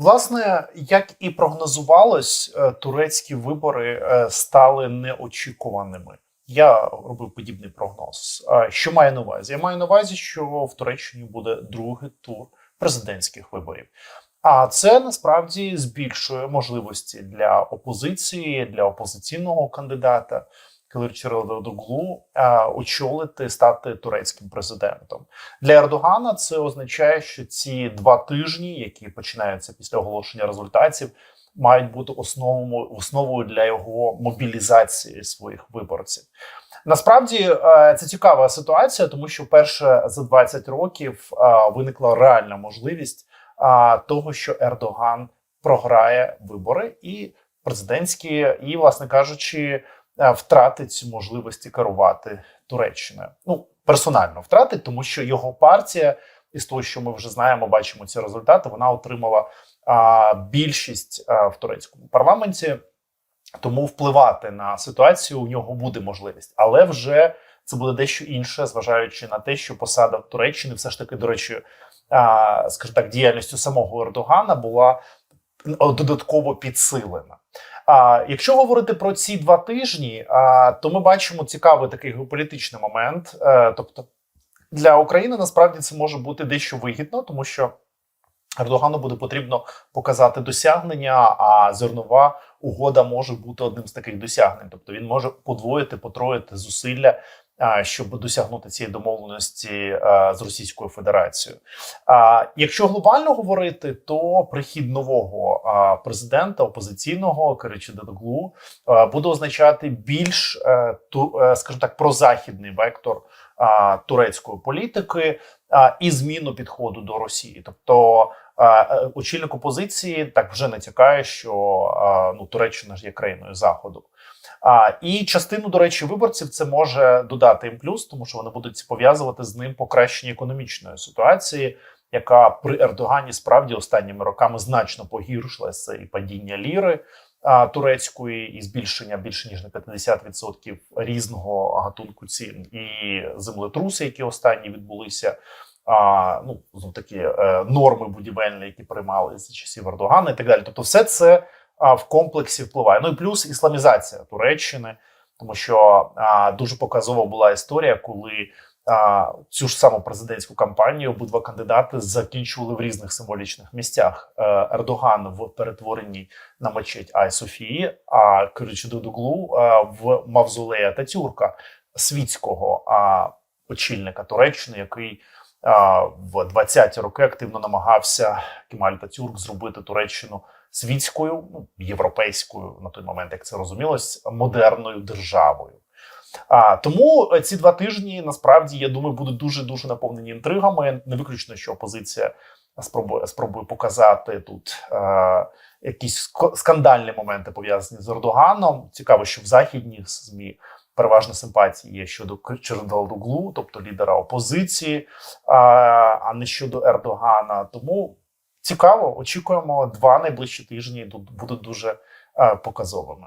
Власне, як і прогнозувалось, е, турецькі вибори е, стали неочікуваними. Я робив подібний прогноз. Що маю на увазі? Я маю на увазі, що в Туреччині буде другий тур президентських виборів. А це насправді збільшує можливості для опозиції, для опозиційного кандидата Килирчерелдоглу очолити стати турецьким президентом. Для Ердогана це означає, що ці два тижні, які починаються після оголошення результатів, мають бути основою основою для його мобілізації своїх виборців. Насправді е, це цікава ситуація, тому що вперше за 20 років е, виникла реальна можливість е, того, що Ердоган програє вибори і президентські, і, власне кажучи, втратить цю можливості керувати Туреччиною. Ну персонально втратить, тому що його партія, із того, що ми вже знаємо, бачимо ці результати. Вона отримала а, більшість а, в турецькому парламенті, тому впливати на ситуацію у нього буде можливість, але вже це буде дещо інше, зважаючи на те, що посада в Туреччині, все ж таки, до речі, а, скажімо так, діяльністю самого Ердогана була додатково підсилена. А якщо говорити про ці два тижні, а, то ми бачимо цікавий такий геополітичний момент. А, тобто для України насправді це може бути дещо вигідно, тому що Ердогану буде потрібно показати досягнення, а зернова угода може бути одним з таких досягнень. Тобто він може подвоїти, потроїти зусилля щоб досягнути цієї домовленості з Російською Федерацією. Якщо глобально говорити, то прихід нового президента опозиційного Керичі Дедоглу буде означати більш е, е, скажімо так прозахідний вектор турецької політики і зміну підходу до Росії, тобто. Е, очільник опозиції так вже натякає, що ну Туреччина ж є країною заходу. А і частину, до речі, виборців це може додати їм плюс, тому що вони будуть пов'язувати з ним покращення економічної ситуації, яка при Ердогані справді останніми роками значно погіршилася і падіння ліри а, турецької, і збільшення більше ніж на 50% різного гатунку цін, і землетруси, які останні відбулися. А, ну знов такі е, норми будівельні, які приймали за часів Ердогана, і так далі. Тобто, все це в комплексі впливає. Ну і плюс ісламізація Туреччини, тому що а, дуже показова була історія, коли а, цю ж саму президентську кампанію обидва кандидати закінчували в різних символічних місцях. Е, Ердоган в перетворенні на мечеть Ай Софії, а Киричидодуглу е, в Мавзолея Татюрка світського а, очільника Туреччини, який в 20-ті роки активно намагався Кемаль Татюрк зробити Туреччину світською, ну європейською на той момент, як це розумілось, модерною державою. А тому ці два тижні насправді я думаю будуть дуже дуже наповнені інтригами. Не виключно, що опозиція спробує спробує показати тут е, якісь скандальні моменти пов'язані з Ердоганом. Цікаво, що в західніх змі переважна симпатії є щодо Чердалдуглу, тобто лідера опозиції, а, а не щодо Ердогана. Тому Цікаво, очікуємо два найближчі тижні. будуть дуже е, показовими.